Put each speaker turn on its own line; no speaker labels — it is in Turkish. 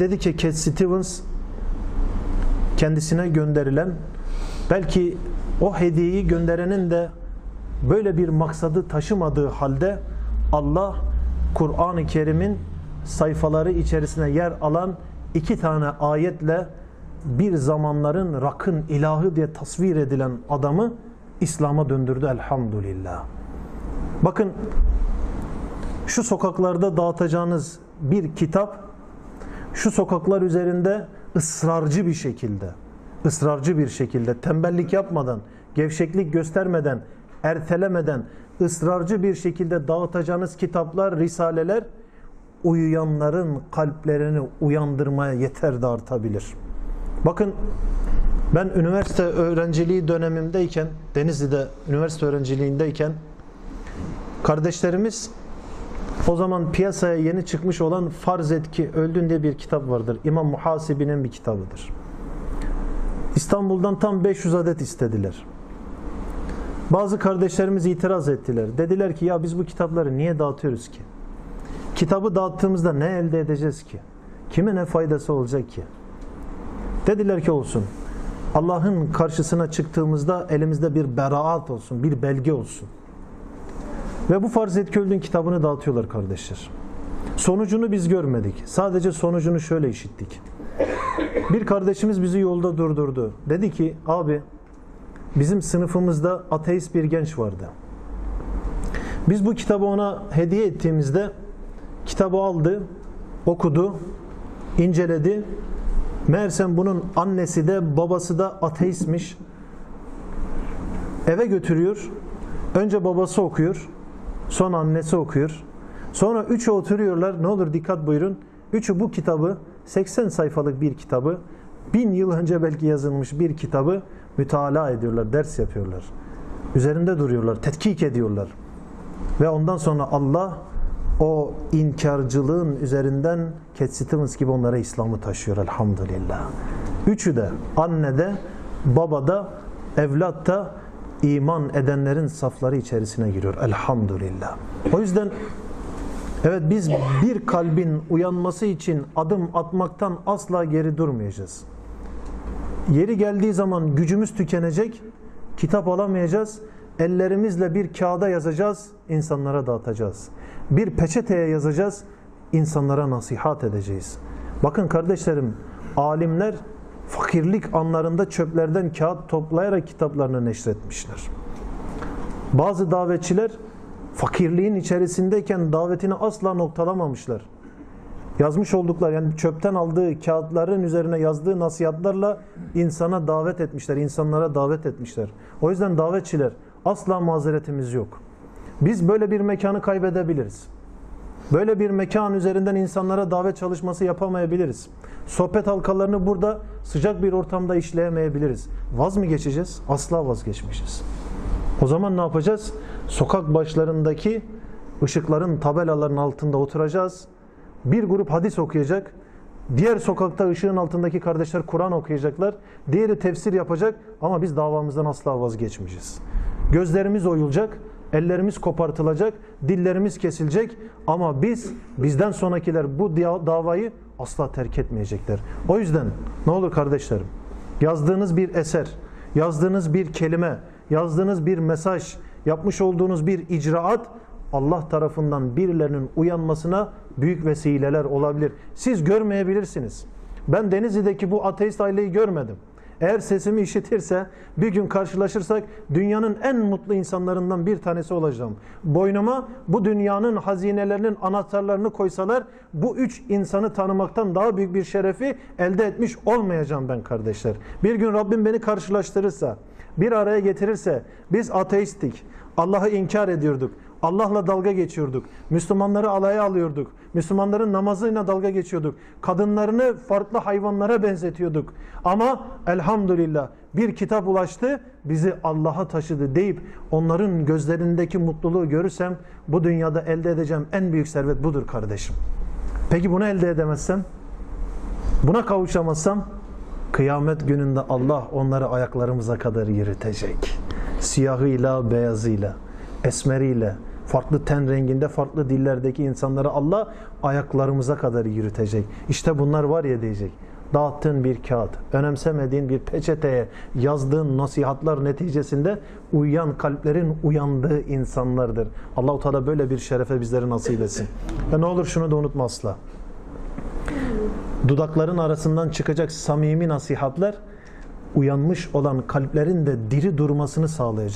Dedi ki Cat Stevens kendisine gönderilen belki o hediyeyi gönderenin de böyle bir maksadı taşımadığı halde Allah Kur'an-ı Kerim'in sayfaları içerisine yer alan iki tane ayetle bir zamanların rakın ilahı diye tasvir edilen adamı İslam'a döndürdü elhamdülillah. Bakın şu sokaklarda dağıtacağınız bir kitap şu sokaklar üzerinde ısrarcı bir şekilde, ısrarcı bir şekilde, tembellik yapmadan, gevşeklik göstermeden, ertelemeden, ısrarcı bir şekilde dağıtacağınız kitaplar, risaleler uyuyanların kalplerini uyandırmaya yeter de artabilir. Bakın ben üniversite öğrenciliği dönemimdeyken, Denizli'de üniversite öğrenciliğindeyken kardeşlerimiz o zaman piyasaya yeni çıkmış olan Farz et ki öldün diye bir kitap vardır. İmam Muhasibi'nin bir kitabıdır. İstanbul'dan tam 500 adet istediler. Bazı kardeşlerimiz itiraz ettiler. Dediler ki ya biz bu kitapları niye dağıtıyoruz ki? Kitabı dağıttığımızda ne elde edeceğiz ki? Kime ne faydası olacak ki? Dediler ki olsun. Allah'ın karşısına çıktığımızda elimizde bir beraat olsun, bir belge olsun. Ve bu farz et ki öldün kitabını dağıtıyorlar kardeşler. Sonucunu biz görmedik. Sadece sonucunu şöyle işittik. Bir kardeşimiz bizi yolda durdurdu. Dedi ki abi bizim sınıfımızda ateist bir genç vardı. Biz bu kitabı ona hediye ettiğimizde kitabı aldı, okudu, inceledi. Meğersem bunun annesi de babası da ateistmiş. Eve götürüyor. Önce babası okuyor. Sonra annesi okuyor. Sonra üçü oturuyorlar. Ne olur dikkat buyurun. Üçü bu kitabı 80 sayfalık bir kitabı bin yıl önce belki yazılmış bir kitabı mütalaa ediyorlar, ders yapıyorlar. Üzerinde duruyorlar, tetkik ediyorlar. Ve ondan sonra Allah o inkarcılığın üzerinden Stevens gibi onlara İslam'ı taşıyor elhamdülillah. Üçü de anne de baba da evlat da iman edenlerin safları içerisine giriyor elhamdülillah. O yüzden evet biz bir kalbin uyanması için adım atmaktan asla geri durmayacağız. Yeri geldiği zaman gücümüz tükenecek, kitap alamayacağız, ellerimizle bir kağıda yazacağız, insanlara dağıtacağız. Bir peçeteye yazacağız, insanlara nasihat edeceğiz. Bakın kardeşlerim, alimler fakirlik anlarında çöplerden kağıt toplayarak kitaplarını neşretmişler. Bazı davetçiler fakirliğin içerisindeyken davetini asla noktalamamışlar. Yazmış olduklar yani çöpten aldığı kağıtların üzerine yazdığı nasihatlarla insana davet etmişler, insanlara davet etmişler. O yüzden davetçiler asla mazeretimiz yok. Biz böyle bir mekanı kaybedebiliriz. Böyle bir mekan üzerinden insanlara davet çalışması yapamayabiliriz. Sohbet halkalarını burada sıcak bir ortamda işleyemeyebiliriz. Vaz mı geçeceğiz? Asla vazgeçmeyeceğiz. O zaman ne yapacağız? Sokak başlarındaki ışıkların, tabelaların altında oturacağız. Bir grup hadis okuyacak. Diğer sokakta ışığın altındaki kardeşler Kur'an okuyacaklar. Diğeri tefsir yapacak ama biz davamızdan asla vazgeçmeyeceğiz. Gözlerimiz oyulacak, ellerimiz kopartılacak, dillerimiz kesilecek ama biz, bizden sonrakiler bu davayı asla terk etmeyecekler. O yüzden ne olur kardeşlerim, yazdığınız bir eser, yazdığınız bir kelime, yazdığınız bir mesaj, yapmış olduğunuz bir icraat Allah tarafından birilerinin uyanmasına büyük vesileler olabilir. Siz görmeyebilirsiniz. Ben Denizli'deki bu ateist aileyi görmedim. Eğer sesimi işitirse bir gün karşılaşırsak dünyanın en mutlu insanlarından bir tanesi olacağım. Boynuma bu dünyanın hazinelerinin anahtarlarını koysalar bu üç insanı tanımaktan daha büyük bir şerefi elde etmiş olmayacağım ben kardeşler. Bir gün Rabbim beni karşılaştırırsa, bir araya getirirse biz ateisttik, Allah'ı inkar ediyorduk. Allah'la dalga geçiyorduk. Müslümanları alaya alıyorduk. Müslümanların namazıyla dalga geçiyorduk. Kadınlarını farklı hayvanlara benzetiyorduk. Ama elhamdülillah bir kitap ulaştı, bizi Allah'a taşıdı deyip onların gözlerindeki mutluluğu görürsem bu dünyada elde edeceğim en büyük servet budur kardeşim. Peki bunu elde edemezsem? Buna kavuşamazsam kıyamet gününde Allah onları ayaklarımıza kadar yürütecek. Siyahıyla, beyazıyla, esmeriyle, Farklı ten renginde, farklı dillerdeki insanları Allah ayaklarımıza kadar yürütecek. İşte bunlar var ya diyecek. Dağıttığın bir kağıt, önemsemediğin bir peçeteye yazdığın nasihatlar neticesinde uyuyan kalplerin uyandığı insanlardır. Allahu Teala böyle bir şerefe bizleri nasip etsin. Ve ne olur şunu da unutma asla. Dudakların arasından çıkacak samimi nasihatler uyanmış olan kalplerin de diri durmasını sağlayacak.